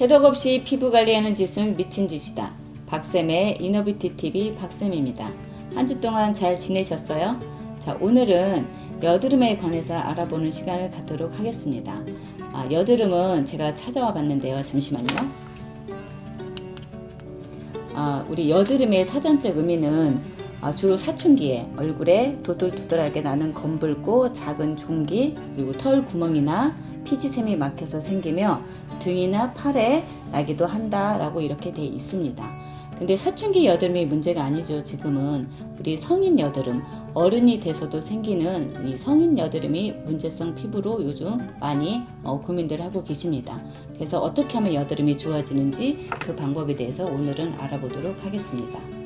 해독 없이 피부 관리하는 짓은 미친 짓이다. 박쌤의 이너비티 TV 박쌤입니다. 한 주 동안 잘 지내셨어요? 자, 오늘은 여드름에 관해서 알아보는 시간을 갖도록 하겠습니다. 아, 여드름은 제가 찾아와 봤는데요. 잠시만요. 아, 우리 여드름의 사전적 의미는 아, 주로 사춘기에 얼굴에 도돌도돌하게 나는 검붉고 작은 종기 그리고 털 구멍이나 피지샘이 막혀서 생기며 등이나 팔에 나기도 한다라고 이렇게 돼 있습니다. 근데 사춘기 여드름이 문제가 아니죠. 지금은 우리 성인 여드름 어른이 돼서도 생기는 이 성인 여드름이 문제성 피부로 요즘 많이 어, 고민들 하고 계십니다. 그래서 어떻게 하면 여드름이 좋아지는지 그 방법에 대해서 오늘은 알아보도록 하겠습니다.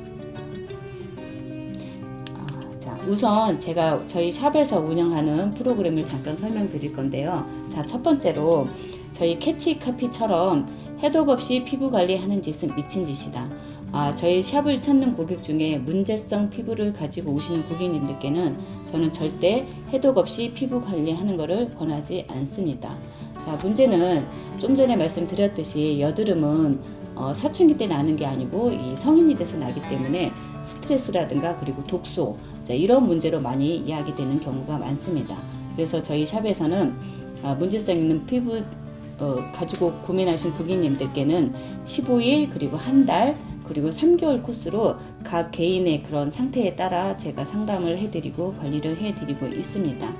우선 제가 저희 샵에서 운영하는 프로그램을 잠깐 설명드릴 건데요. 자, 첫 번째로 저희 캐치 카피처럼 해독 없이 피부 관리하는 짓은 미친 짓이다. 아, 저희 샵을 찾는 고객 중에 문제성 피부를 가지고 오시는 고객님들께는 저는 절대 해독 없이 피부 관리하는 것을 권하지 않습니다. 자, 문제는 좀 전에 말씀드렸듯이 여드름은 어, 사춘기 때 나는 게 아니고 이 성인이 돼서 나기 때문에 스트레스라든가 그리고 독소 자, 이런 문제로 많이 이야기되는 경우가 많습니다. 그래서 저희 샵에서는 아, 문제성 있는 피부 어, 가지고 고민하신 고객님들께는 15일 그리고 한 달 그리고 3개월 코스로 각 개인의 그런 상태에 따라 제가 상담을 해드리고 관리를 해드리고 있습니다.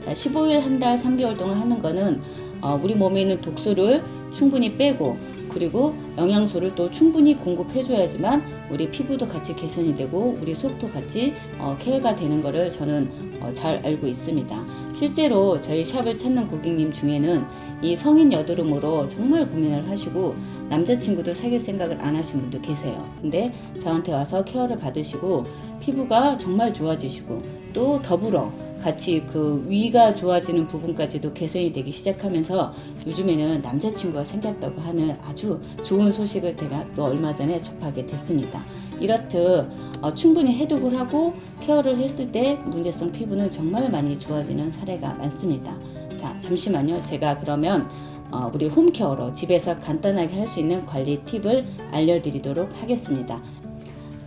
자, 15일 한 달 3개월 동안 하는 거는 어, 우리 몸에 있는 독소를 충분히 빼고 그리고 영양소를 또 충분히 공급해줘야지만 우리 피부도 같이 개선이 되고 우리 속도 같이 어, 케어가 되는 거를 저는 어, 잘 알고 있습니다. 실제로 저희 샵을 찾는 고객님 중에는 이 성인 여드름으로 정말 고민을 하시고 남자친구도 사귈 생각을 안 하신 분도 계세요. 근데 저한테 와서 케어를 받으시고 피부가 정말 좋아지시고 또 더불어 같이 그 위가 좋아지는 부분까지도 개선이 되기 시작하면서 요즘에는 남자친구가 생겼다고 하는 아주 좋은 소식을 제가 또 얼마 전에 접하게 됐습니다. 이렇듯 어, 충분히 해독을 하고 케어를 했을 때 문제성 피부는 정말 많이 좋아지는 사례가 많습니다. 자, 잠시만요. 제가 그러면 어, 우리 홈케어로 집에서 간단하게 할 수 있는 관리 팁을 알려드리도록 하겠습니다.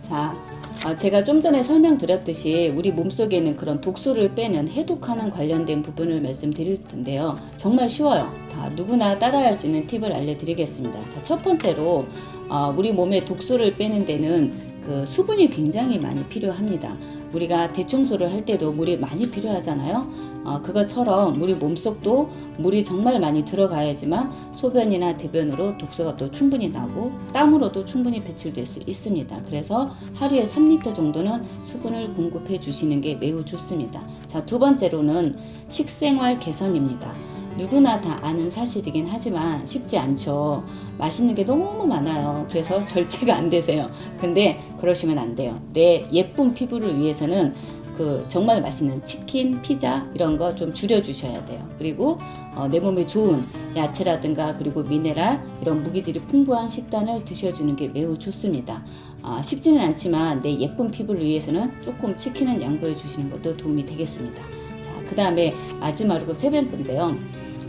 자, 어, 제가 좀 전에 설명드렸듯이 우리 몸속에 있는 그런 독소를 빼는 해독하는 관련된 부분을 말씀드릴 텐데요. 정말 쉬워요. 다 누구나 따라할 수 있는 팁을 알려드리겠습니다. 자, 첫 번째로 어, 우리 몸에 독소를 빼는 데는 그 수분이 굉장히 많이 필요합니다. 우리가 대청소를 할 때도 물이 많이 필요하잖아요. 어, 그것처럼 우리 몸속도 물이 정말 많이 들어가야지만 소변이나 대변으로 독소가 또 충분히 나고 땀으로도 충분히 배출될 수 있습니다. 그래서 하루에 3리터 정도는 수분을 공급해 주시는 게 매우 좋습니다. 자, 두 번째로는 식생활 개선입니다. 누구나 다 아는 사실이긴 하지만 쉽지 않죠. 맛있는 게 너무 많아요. 그래서 절제가 안 되세요. 근데 그러시면 안 돼요. 내 예쁜 피부를 위해서는 그 정말 맛있는 치킨, 피자 이런 거 좀 줄여 주셔야 돼요. 그리고 어, 내 몸에 좋은 야채라든가 그리고 미네랄 이런 무기질이 풍부한 식단을 드셔주는 게 매우 좋습니다. 아, 쉽지는 않지만 내 예쁜 피부를 위해서는 조금 치킨은 양보해 주시는 것도 도움이 되겠습니다. 자, 그 다음에 마지막으로 세 번째인데요.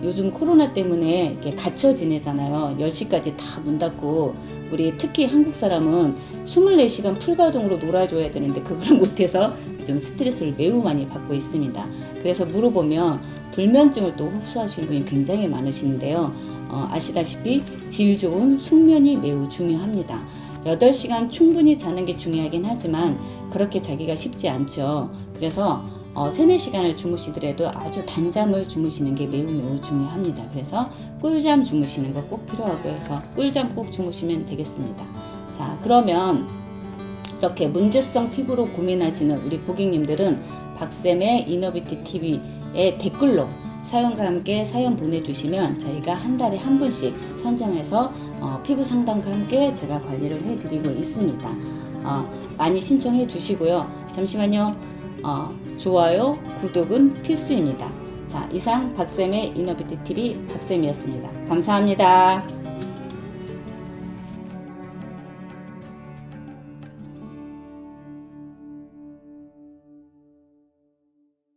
요즘 코로나 때문에 이렇게 갇혀 지내잖아요. 10시까지 다 문 닫고 우리 특히 한국 사람은 24시간 풀가동으로 놀아줘야 되는데 그걸 못해서 요즘 스트레스를 매우 많이 받고 있습니다. 그래서 물어보면 불면증을 또 흡수하시는 분이 굉장히 많으시는데요. 어, 아시다시피 질 좋은 숙면이 매우 중요합니다. 8시간 충분히 자는 게 중요하긴 하지만 그렇게 자기가 쉽지 않죠. 그래서 어, 3, 4시간을 주무시더라도 아주 단잠을 주무시는 게 매우 매우 중요합니다. 그래서 꿀잠 주무시는 거 꼭 필요하고요. 그래서 꿀잠 꼭 주무시면 되겠습니다. 자, 그러면 이렇게 문제성 피부로 고민하시는 우리 고객님들은 박쌤의 이너비티 TV의 댓글로 사연과 함께 사연 보내주시면 저희가 한 달에 한 분씩 선정해서 어, 피부 상담과 함께 제가 관리를 해드리고 있습니다. 어, 많이 신청해 주시고요. 잠시만요. 어, 좋아요, 구독은 필수입니다. 자, 이상 박쌤의 이너비티 TV 박쌤이었습니다. 감사합니다.